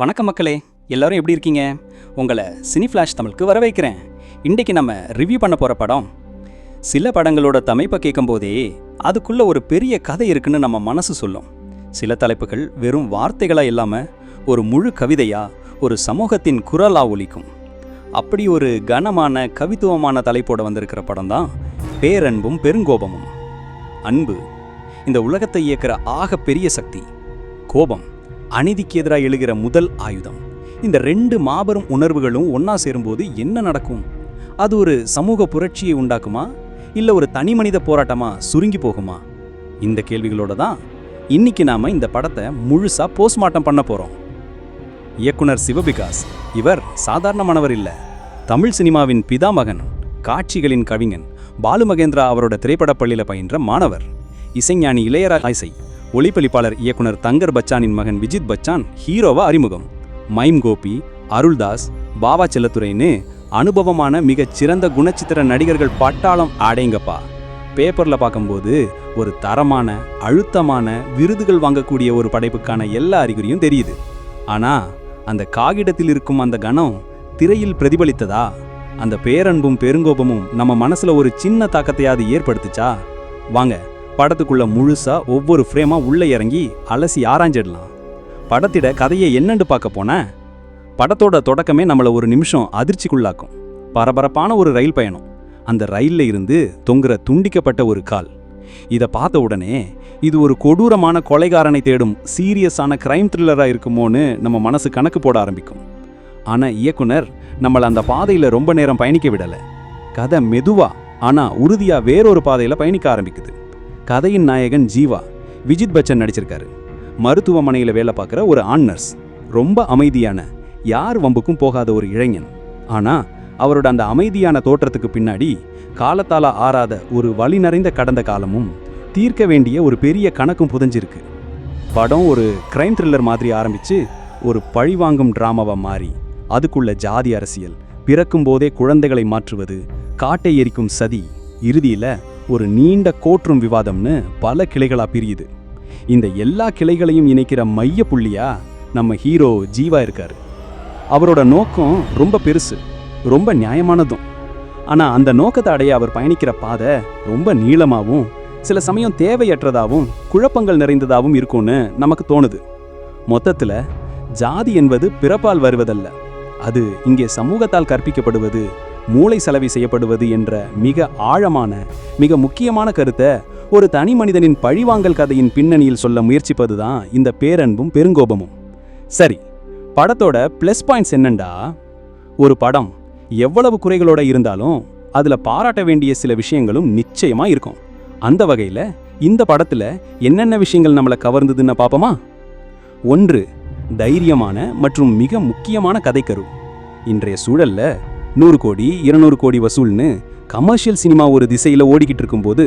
வணக்கம் மக்களே எல்லாரும் எப்படி இருக்கீங்க? உங்களை சினி ஃப்ளாஷ் தமிழுக்கு வர வைக்கிறேன் இன்றைக்கி நம்ம ரிவ்யூ பண்ண போகிற படம் சில படங்களோட தமைப்பை கேட்கும்போதே அதுக்குள்ளே ஒரு பெரிய கதை இருக்குன்னு நம்ம மனசு சொல்லும். சில தலைப்புகள் வெறும் வார்த்தைகளாக இல்லாமல் ஒரு முழு கவிதையாக ஒரு சமூகத்தின் குரலாக ஒலிக்கும். அப்படி ஒரு கனமான கவித்துவமான தலைப்போட வந்திருக்கிற படம் தான் பேரன்பும் பெருங்கோபமும். அன்பு இந்த உலகத்தை இயக்கிற ஆக பெரிய சக்தி கோபம். அநீதிக்கு எதிராக எழுகிற முதல் ஆயுதம். இந்த ரெண்டு மாபெரும் உணர்வுகளும் ஒன்றா சேரும்போது என்ன நடக்கும்? அது ஒரு சமூக புரட்சியை உண்டாக்குமா? இல்லை ஒரு தனி மனித போராட்டமா சுருங்கி போகுமா? இந்த கேள்விகளோட தான் இன்னைக்கு நாம இந்த படத்தை முழுசா போஸ்ட்மார்ட்டம் பண்ண போறோம். இயக்குனர் சிவபிகாஸ் இவர் சாதாரணமானவர் இல்ல. தமிழ் சினிமாவின் பிதாமகன் காட்சிகளின் கவிஞன் பாலு மகேந்திரா அவரோட திரைப்படப் பள்ளியில் பயின்ற மாணவர். இசைஞானி இளையராஜா இசை. ஒளிப்பளிப்பாளர் இயக்குனர் தங்கர் பச்சானின் மகன் விஜித் பச்சான் ஹீரோவா அறிமுகம். மைம் கோபி அருள்தாஸ் பாபா செல்லத்துறைன்னு அனுபவமான மிகச் சிறந்த குணச்சித்திர நடிகர்கள் பட்டாளம் ஆடேங்கப்பா. பேப்பரில் பார்க்கும்போது ஒரு தரமான அழுத்தமான விருதுகள் வாங்கக்கூடிய ஒரு படைப்புக்கான எல்லா அறிகுறியும் தெரியுது. ஆனா அந்த காகிதத்தில் இருக்கும் அந்த கணம் திரையில் பிரதிபலித்ததா? அந்த பேரன்பும் பெருங்கோபமும் நம்ம மனசுல ஒரு சின்ன தாக்கத்தையாவது ஏற்படுத்துச்சா? வாங்க படத்துக்குள்ள முழுசாக ஒவ்வொரு ஃப்ரேமாக உள்ளே இறங்கி அலசி ஆராய்ஞ்சிடலாம். படத்திட கதையை என்னன்னு பார்க்க போனேன் படத்தோட தொடக்கமே நம்மளை ஒரு நிமிஷம் அதிர்ச்சிக்குள்ளாக்கும். பரபரப்பான ஒரு ரயில் பயணம். அந்த ரயிலில் இருந்து தொங்குற துண்டிக்கப்பட்ட ஒரு கால். இதை பார்த்த உடனே இது ஒரு கொடூரமான கொலைகாரனை தேடும் சீரியஸான கிரைம் த்ரில்லராக இருக்குமோன்னு நம்ம மனசு கணக்கு போட ஆரம்பிக்கும். ஆனால் இயக்குனர் நம்மளை அந்த பாதையில் ரொம்ப நேரம் பயணிக்க விடலை. கதை மெதுவாக ஆனால் உறுதியாக வேறொரு பாதையில் பயணிக்க ஆரம்பிக்குது. கதையின் நாயகன் ஜீவா விஜித் பச்சன் நடிச்சிருக்காரு. மருத்துவமனையில் வேலை பார்க்குற ஒரு ஆண் நர்ஸ். ரொம்ப அமைதியான யார் வம்புக்கும் போகாத ஒரு இளைஞன். ஆனா அவரோட அந்த அமைதியான தோற்றத்துக்கு பின்னாடி காலத்தால ஆறாத ஒரு வழி நிறைந்த கடந்த காலமும் தீர்க்க வேண்டிய ஒரு பெரிய கணக்கும் புதஞ்சிருக்கு. படம் ஒரு கிரைம் த்ரில்லர் மாதிரி ஆரம்பிச்சு ஒரு பழிவாங்கும் டிராமாவா மாறி அதுக்குள்ள ஜாதி அரசியல் பிறக்கும் போதே குழந்தைகளை மாற்றுவது காட்டை எரிக்கும் சதி இறுதியில ஒரு நீண்ட கோற்றும் விவாதம்னு பல கிளைகளா பிரியுது. இந்த எல்லா கிளைகளையும் இணைக்கிற மைய புள்ளியா நம்ம ஹீரோ ஜீவா இருக்காரு. அவரோட நோக்கம் ரொம்ப பெருசு ரொம்ப நியாயமானதும். ஆனா அந்த நோக்கத்தை அடைய அவர் பயணிக்கிற பாதை ரொம்ப நீளமாவும் சில சமயம் தேவையற்றதாவும் குழப்பங்கள் நிறைந்ததாகவும் இருக்கும்னு நமக்கு தோணுது. மொத்தத்துல ஜாதி என்பது பிறப்பால் வருவதல்ல அது இங்கே சமூகத்தால் கற்பிக்கப்படுவது மூளை செலவி செய்யப்படுவது என்ற மிக ஆழமான மிக முக்கியமான கருத்தை ஒரு தனி மனிதனின் பழிவாங்கல் கதையின் பின்னணியில் சொல்ல முயற்சிப்பதுதான் இந்த பேரன்பும் பெருங்கோபமும். சரி படத்தோட ப்ளஸ் பாயிண்ட்ஸ் என்னண்டா? ஒரு படம் எவ்வளவு குறைகளோட இருந்தாலும் அதில் பாராட்ட வேண்டிய சில விஷயங்களும் நிச்சயமாக இருக்கும். அந்த வகையில் இந்த படத்தில் என்னென்ன விஷயங்கள் நம்மளை கவர்ந்ததுன்னு பார்ப்போமா ஒன்று தைரியமான மற்றும் மிக முக்கியமான கதைக்கரு. இன்றைய சூழல்ல நூறு கோடி இருநூறு கோடி வசூல்னு கமர்ஷியல் சினிமா ஒரு திசையில ஓடிக்கிட்டு இருக்கும்போது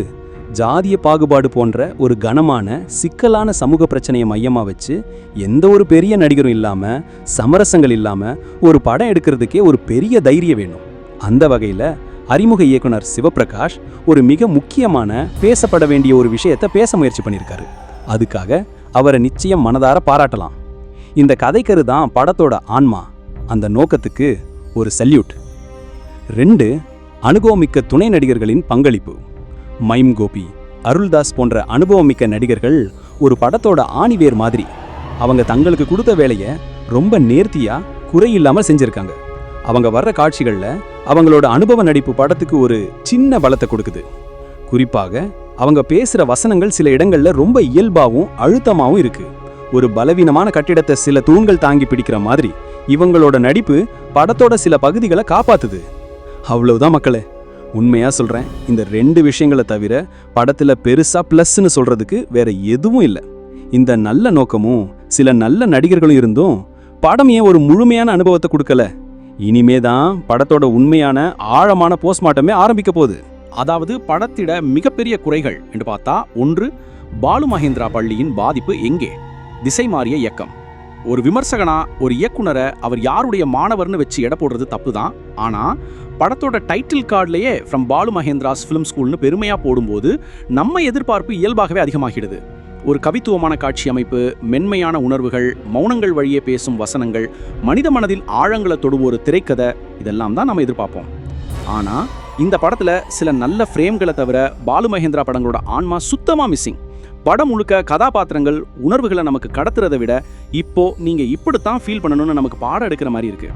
ஜாதிய பாகுபாடு போன்ற ஒரு கனமான சிக்கலான சமூக பிரச்சனையை மையமா வச்சு எந்த ஒரு பெரிய நடிகரும் இல்லாம சமரசங்கள் இல்லாம ஒரு படம் எடுக்கிறதுக்கே ஒரு பெரிய தைரியம் வேணும். அந்த வகையில அறிமுக இயக்குனர் சிவபிரகாஷ் ஒரு மிக முக்கியமான பேசப்பட வேண்டிய ஒரு விஷயத்தை பேச முயற்சி பண்ணியிருக்காரு. அதுக்காக அவரை நிச்சயம் மனதார பாராட்டலாம். இந்த கதைக்கரு தான் படத்தோட ஆன்மா. அந்த நோக்கத்துக்கு ஒரு சல்யூட். ரெண்டு அனுபவமிக்க துணை நடிகர்களின் பங்களிப்பு. மைம் கோபி அருள்தாஸ் போன்ற அனுபவமிக்க நடிகர்கள் ஒரு படத்தோட ஆணிவேர் மாதிரி. அவங்க தங்களுக்கு கொடுத்த வேலையை ரொம்ப நேர்த்தியா குறையில்லாம செஞ்சுருக்காங்க. அவங்க வர்ற காட்சிகள்ல அவங்களோட அனுபவ நடிப்பு படத்துக்கு ஒரு சின்ன பலத்தை கொடுக்குது. குறிப்பாக அவங்க பேசுற வசனங்கள் சில இடங்கள்ல ரொம்ப இயல்பாகவும் அழுத்தமாகவும் இருக்கு. ஒரு பலவீனமான கட்டிடத்தை சில தூண்கள் தாங்கி பிடிக்கிற மாதிரி இவங்களோட நடிப்பு படத்தோட சில பகுதிகளை காப்பாத்துது. அவ்வளவுதான் மக்களே. உண்மையாக சொல்கிறேன் இந்த ரெண்டு விஷயங்களை தவிர படத்தில் பெருசாக ப்ளஸ்ன்னு சொல்கிறதுக்கு வேற எதுவும் இல்லை. இந்த நல்ல நோக்கமும் சில நல்ல நடிகர்களும் இருந்தும் படம் ஏன் ஒரு முழுமையான அனுபவத்தை கொடுக்கல? இனிமே தான் படத்தோட உண்மையான ஆழமான போஸ்ட்மார்ட்டமே ஆரம்பிக்க போகுது. அதாவது படத்திட மிகப்பெரிய குறைகள் என்று பார்த்தா ஒன்று பாலு மகேந்திரா பள்ளியின் பாதிப்பு எங்கே? திசை மாறிய இயக்கம். ஒரு விமர்சகனா ஒரு இயக்குனரை அவர் யாருடைய மாணவர்னு வச்சு எடை போடுறது தப்பு தான் ஆனால் படத்தோட டைட்டில் கார்டுலயே ஃப்ரம் பாலு மகேந்திராஸ் ஃபிலிம் ஸ்கூல்னு பெருமையாக போடும்போது நம்ம எதிர்பார்ப்பு இயல்பாகவே அதிகமாகிடுது. ஒரு கவித்துவமான காட்சி அமைப்பு மென்மையான உணர்வுகள் மௌனங்கள் வழியே பேசும் வசனங்கள் மனித மனதில் ஆழங்களை தொடுவ ஒரு திரைக்கதை இதெல்லாம் தான் நம்ம எதிர்பார்ப்போம். ஆனால் இந்த படத்தில் சில நல்ல ஃப்ரேம்களை தவிர பாலு மகேந்திரா படங்களோட ஆன்மா சுத்தமாக மிஸ்ஸிங் படம் முழுக்க கதாபாத்திரங்கள் உணர்வுகளை நமக்கு கடத்துறதை விட இப்போ நீங்க இப்படித்தான் ஃபீல் பண்ணணும்னு நமக்கு பாடம் எடுக்கிற மாதிரி இருக்கு.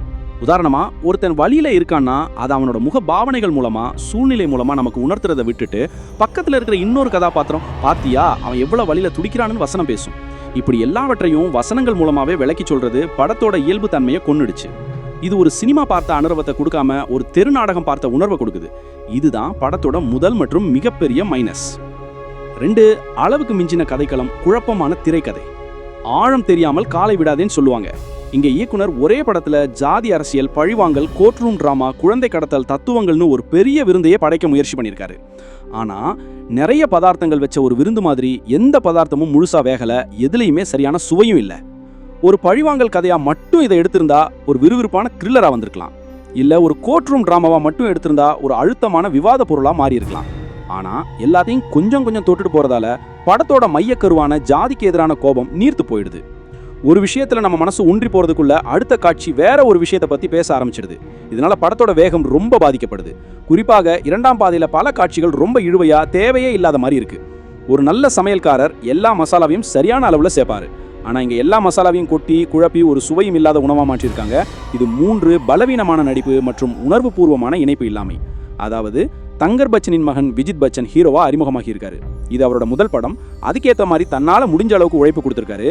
உதாரணமா ஒருத்தன் வழியில இருக்கான்னா அது அவனோட முக பாவனைகள் மூலமா சூழ்நிலை மூலமா நமக்கு உணர்த்துறதை விட்டுட்டு பக்கத்துல இருக்கிற இன்னொரு கதாபாத்திரம் பாத்தியா அவன் எவ்வளவு வழியில துடிக்கிறான்னு வசனம் பேசும். இப்படி எல்லாவற்றையும் வசனங்கள் மூலமாவே விளக்கி சொல்றது படத்தோட இயல்பு தன்மையை கொன்னுடுச்சு. இது ஒரு சினிமா பார்த்த அனுபவத்தை கொடுக்காம ஒரு தெரு நாடகம் பார்த்த உணர்வை கொடுக்குது. இதுதான் படத்தோட முதல் மற்றும் மிகப்பெரிய மைனஸ் ரெண்டு அளவுக்கு மிஞ்சின கதைக்களம் குழப்பமான திரைக்கதை. ஆழம் தெரியாமல் காலை விடாதேன்னு சொல்லுவாங்க. இங்கே இயக்குனர் ஒரே படத்தில் ஜாதி அரசியல் பழிவாங்கல் கோட்ரூம் ட்ராமா குழந்தை கடத்தல் தத்துவங்கள்னு ஒரு பெரிய விருந்தையே படைக்க முயற்சி பண்ணியிருக்காரு. ஆனால் நிறைய பதார்த்தங்கள் வச்ச ஒரு விருந்து மாதிரி எந்த பதார்த்தமும் முழுசாக வேகலை எதுலையுமே சரியான சுவையும் இல்லை. ஒரு பழிவாங்கல் கதையாக மட்டும் இதை எடுத்திருந்தா ஒரு விறுவிறுப்பான த்ரில்லராக வந்திருக்கலாம். இல்லை ஒரு கோர்ட் ரூம் மட்டும் எடுத்திருந்தா ஒரு அழுத்தமான விவாத பொருளாக மாறியிருக்கலாம். ஆனால் எல்லாத்தையும் கொஞ்சம் கொஞ்சம் தொட்டுட்டு போகிறதால படத்தோட மையக்கருவான ஜாதிக்கு எதிரான கோபம் நீர்த்து போயிடுது. ஒரு விஷயத்தில் நம்ம மனசு ஊன்றி போகிறதுக்குள்ள அடுத்த காட்சி வேற ஒரு விஷயத்தை பற்றி பேச ஆரம்பிச்சிடுது இதனால படத்தோட வேகம் ரொம்ப பாதிக்கப்படுது. குறிப்பாக இரண்டாம் பாதையில் பல காட்சிகள் ரொம்ப இழுவையாக தேவையே இல்லாத மாதிரி இருக்குது ஒரு நல்ல சமையல்காரர் எல்லா மசாலாவையும் சரியான அளவில் சேர்ப்பார் ஆனால் இங்கே எல்லா மசாலாவையும் கொட்டி குழப்பி ஒரு சுவையும் இல்லாத உணவாக மாற்றிருக்காங்க. இது மூன்று பலவீனமான நடிப்பு மற்றும் உணர்வுபூர்வமான இணைப்பு இல்லாமை. அதாவது தங்கர் பச்சனின் மகன் விஜித் பச்சன் ஹீரோவா அறிமுகமாகி இருக்காரு இது அவரோட முதல் படம். அதுக்கேற்ற மாதிரி தன்னால் முடிஞ்ச அளவுக்கு உழைப்பு கொடுத்துருக்காரு.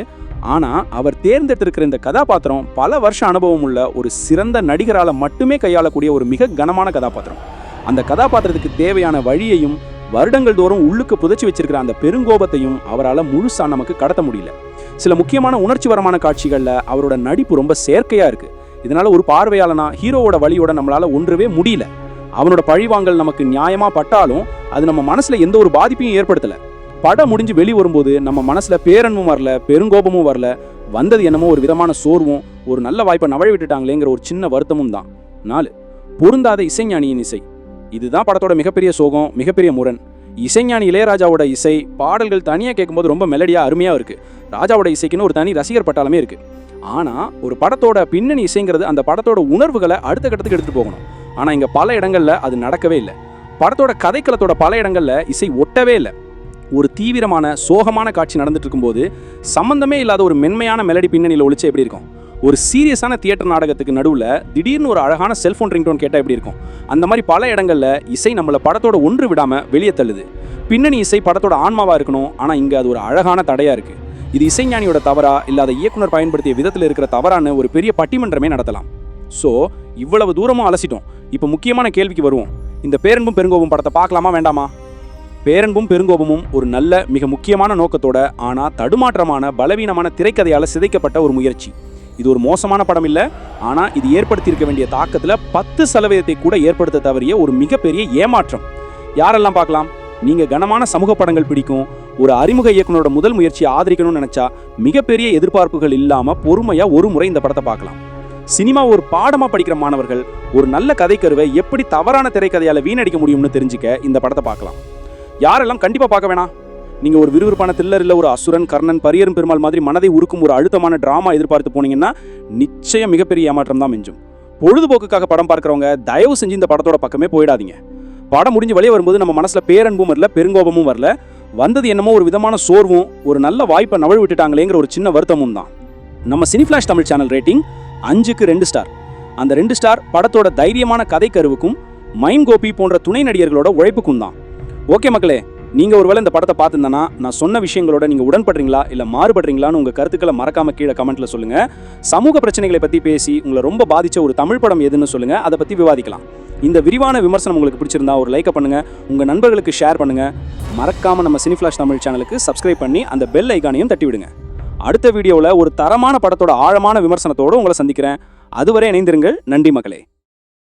ஆனால் அவர் தேர்ந்தெடுத்திருக்கிற இந்த கதாபாத்திரம் பல வருஷ அனுபவம் உள்ள ஒரு சிறந்த நடிகரால் மட்டுமே கையாளக்கூடிய ஒரு மிக கனமான கதாபாத்திரம். அந்த கதாபாத்திரத்துக்கு தேவையான வழியையும் வருடங்கள் தோறும் உள்ளுக்கு புதைச்சி வச்சிருக்கிற அந்த பெருங்கோபத்தையும் அவரால் முழுசாக நமக்கு கடத்த முடியல. சில முக்கியமான உணர்ச்சிகரமான காட்சிகளில் அவரோட நடிப்பு ரொம்ப செயற்கையாக இருக்குது இதனால் ஒரு பார்வையாளனா ஹீரோவோட வழியோட நம்மளால் ஒன்றவே முடியல. அவனோட பழிவாங்கல் நமக்கு நியாயமாக பட்டாலும் அது நம்ம மனசில் எந்த ஒரு பாதிப்பையும் ஏற்படுத்தலை. படம் முடிஞ்சு வெளி வரும்போது நம்ம மனசில் பேரன்பும் வரல பெருங்கோபமும் வரல வந்தது என்னமோ ஒரு விதமான சோர்வும் ஒரு நல்ல வாய்ப்பை நவழ விட்டுட்டாங்களேங்கிற ஒரு சின்ன வருத்தமும் தான். நாலு பொருந்தாத இசைஞானியின் இசை. இதுதான் படத்தோட மிகப்பெரிய சோகம் மிகப்பெரிய முரண். இசைஞானி இளையராஜாவோட இசை பாடல்கள் தனியாக கேட்கும்போது ரொம்ப மெலடியாக அருமையாக இருக்குது ராஜாவோட இசைக்குன்னு ஒரு தனி ரசிகர் பட்டாலுமே இருக்குது ஆனால் ஒரு படத்தோட பின்னணி இசைங்கிறது அந்த படத்தோட உணர்வுகளை அடுத்த கட்டத்துக்கு எடுத்துகிட்டு போகணும். ஆனால் இங்கே பல இடங்களில் அது நடக்கவே இல்லை. படத்தோட கதைக்களத்தோட பல இடங்களில் இசை ஒட்டவே இல்லை. ஒரு தீவிரமான சோகமான காட்சி நடந்துட்டு இருக்கும்போது சம்மந்தமே இல்லாத ஒரு மென்மையான மெலடி பின்னணியில் ஒழிச்சு எப்படி இருக்கும்? ஒரு சீரியஸான தியேட்டர் நாடகத்துக்கு நடுவில் திடீர்னு ஒரு அழகான செல்ஃபோன் ரிங்டோன் கேட்டால் எப்படி இருக்கும்? அந்த மாதிரி பல இடங்களில் இசை நம்மளை படத்தோட ஒன்று விடாமல் வெளியே தள்ளுது. பின்னணி இசை படத்தோட ஆன்மாவாக இருக்கணும் ஆனால் இங்கே அது ஒரு அழகான தடையாக இருக்குது இது இசைஞானியோட தவறா இல்லாத இயக்குனர் பயன்படுத்திய விதத்தில் இருக்கிற தவறான ஒரு பெரிய பட்டிமன்றமே நடத்தலாம். ஸோ இவ்வளவு தூரமும் அலசிட்டோம். இப்போ முக்கியமான கேள்விக்கு வருவோம். இந்த பேரன்பும் பெருங்கோபம் படத்தை பார்க்கலாமா வேண்டாமா? பேரன்பும் பெருங்கோபமும் ஒரு நல்ல மிக முக்கியமான நோக்கத்தோட ஆனால் தடுமாற்றமான பலவீனமான திரைக்கதையால் சிதைக்கப்பட்ட ஒரு முயற்சி. இது ஒரு மோசமான படம் இல்லை ஆனால் இது ஏற்படுத்தியிருக்க வேண்டிய தாக்கத்துல பத்து சதவீதத்தை கூட ஏற்படுத்த தவறிய ஒரு மிகப்பெரிய ஏமாற்றம். யாரெல்லாம் பார்க்கலாம்? நீங்க கனமான சமூக படங்கள் பிடிக்கும் ஒரு அறிமுக இயக்குனரோட முதல் முயற்சியை ஆதரிக்கணும்னு நினச்சா மிகப்பெரிய எதிர்பார்ப்புகள் இல்லாமல் பொறுமையா ஒரு முறை இந்த படத்தை பார்க்கலாம். சினிமா ஒரு பாடமா படிக்கிற மாணவர்கள் ஒரு நல்ல கதைக்கருவை எப்படி தவறான திரைக்கதையால வீணடிக்க முடியும்னு தெரிஞ்சுக்க இந்த படத்தை பார்க்கலாம். யாரெல்லாம் கண்டிப்பா பார்க்க வேணாம்? நீங்க ஒரு விறுவிறுப்பான தில்லர் இல்ல ஒரு அசுரன் கர்ணன் பரியரும் பெருமாள் மாதிரி மனதை உருக்கும் ஒரு அழுத்தமான டிராமா எதிர்பார்த்து போனீங்கன்னா நிச்சயம் மிகப்பெரிய ஏமாற்றம் தான் மிஞ்சும். பொழுதுபோக்குக்காக படம் பார்க்கறவங்க தயவு செஞ்சு இந்த படத்தோட பக்கமே போயிடாதீங்க. படம் முடிஞ்சு வெளியே வரும்போது நம்ம மனசில் பேரன்பும் வரல பெருங்கோபமும் வரல. வந்தது என்னமோ ஒரு விதமான சோர்வும் ஒரு நல்ல வாய்ப்பை நவழ் விட்டுட்டாங்களேங்கிற ஒரு சின்ன வருத்தமும் தான். நம்ம சினிஃபிளாஷ் தமிழ் சேனல் ரேட்டிங் அஞ்சுக்கு ரெண்டு ஸ்டார் அந்த ரெண்டு ஸ்டார் படத்தோட தைரியமான கதை கருவுக்கும் மைம் கோபி போன்ற துணை நடிகர்களோட உழைப்புக்கும் தான். ஓகே மக்களே நீங்கள் ஒருவேளை இந்த படத்தை பார்த்துருந்தனா நான் சொன்ன விஷயங்களோட நீங்கள் உடன்படுறீங்களா இல்லை மாறுபடுறீங்களான்னு உங்கள் கருத்துக்களை மறக்காம கீழே கமெண்ட்டில் சொல்லுங்கள் சமூக பிரச்சனைகளை பற்றி பேசி உங்களை ரொம்ப பாதித்த ஒரு தமிழ் படம் எதுன்னு சொல்லுங்கள் அதை பற்றி விவாதிக்கலாம். இந்த விரிவான விமர்சனம் உங்களுக்கு பிடிச்சிருந்தா ஒரு லைக்கை பண்ணுங்கள் உங்கள் நண்பர்களுக்கு ஷேர் பண்ணுங்கள் மறக்காமல் நம்ம சினிஃப்ளாஷ் தமிழ் சேனலுக்கு சப்ஸ்கிரைப் பண்ணி அந்த பெல் ஐகானையும் தட்டி விடுங்க அடுத்த வீடியோவில் ஒரு தரமான படத்தோட ஆழமான விமர்சனத்தோடு உங்களை சந்திக்கிறேன். அதுவரை இணைந்திருங்கள். நன்றி மக்களே.